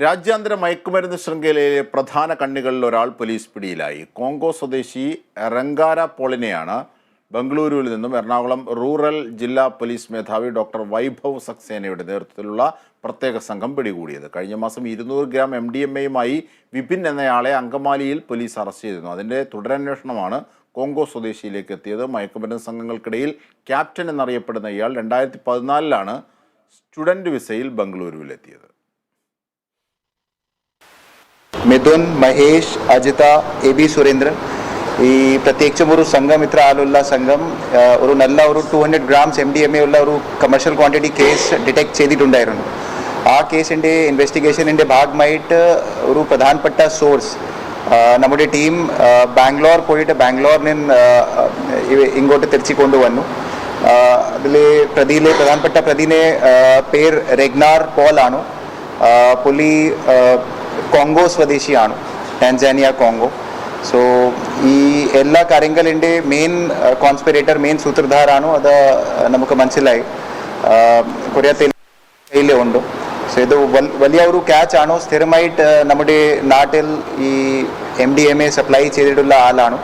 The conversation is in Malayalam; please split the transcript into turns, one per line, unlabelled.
രാജ്യാന്തര മയക്കുമരുന്ന് ശൃംഖലയിലെ പ്രധാന കണ്ണികളിൽ ഒരാൾ പോലീസ് പിടിയിലായി. കോങ്കോ സ്വദേശി റംഗാര പോളിനെയാണ് ബംഗളൂരുവിൽ നിന്നും എറണാകുളം റൂറൽ ജില്ലാ പോലീസ് മേധാവി ഡോക്ടർ വൈഭവ് സക്സേനയുടെ നേതൃത്വത്തിലുള്ള പ്രത്യേക സംഘം പിടികൂടിയത്. കഴിഞ്ഞ മാസം ഇരുന്നൂറ് ഗ്രാം എം ഡി എം എയുമായി വിപിൻ എന്നയാളെ അങ്കമാലിയിൽ പോലീസ് അറസ്റ്റ് ചെയ്തിരുന്നു. അതിന്റെ തുടരന്വേഷണമാണ് കോങ്കോ സ്വദേശിയിലേക്ക് എത്തിയത്. മയക്കുമരുന്ന് സംഘങ്ങൾക്കിടയിൽ ക്യാപ്റ്റൻ എന്നറിയപ്പെടുന്ന ഇയാൾ രണ്ടായിരത്തി പതിനാലിലാണ് സ്റ്റുഡന്റ് വിസയിൽ ബംഗളൂരുവിലെത്തിയത്.
Mithun Mahesh Ajitha A B Surendran. ഈ പ്രത്യേകിച്ചും ഒരു സംഘം ഇത്ര ആളുള്ള സംഘം ഒരു നല്ല ഒരു two hundred grams M D M A ഉള്ള ഒരു കമേഴ്ഷ്യൽ ക്വാണ്ടിറ്റി കേസ് ഡിറ്റക്ട് ചെയ്തിട്ടുണ്ടായിരുന്നു. ആ കേസിന്റെ ഇൻവെസ്റ്റിഗേഷനിന്റെ ഭാഗമായിട്ട് ഒരു പ്രധാനപ്പെട്ട സോഴ്സ് നമ്മുടെ ടീം ബാംഗ്ലൂർ പോയിട്ട് ബാംഗ്ലൂരിൽ നിന്ന് ഇങ്ങോട്ട് തിരിച്ചു കൊണ്ടുവന്നു. അതിൽ പ്രതിയിലെ പ്രധാനപ്പെട്ട പ്രതിനെ പേർ രഗ്നാർ പോലാണ്. പുലി കോങ്കോ സ്വദേശിയാണ് ടാൻസാനിയ കോങ്കോ. സോ ഈ എല്ലാ കാര്യങ്ങളുടെ മെയിൻ കോൺസ്പിറേറ്റർ മെയിൻ സൂത്രധാരാണോ. അത് നമുക്ക് മനസ്സിലായി. ആ, കുറേ കയ്യിലേ ഉണ്ട്. സോ ഇത് വലിയ ഒരു ക്യാച്ച് ആണോ. സ്ഥിരമായിട്ട് നമ്മുടെ നാട്ടിൽ ഈ M D M A supply ചെയ്തിട്ടുള്ള ആളാണ്.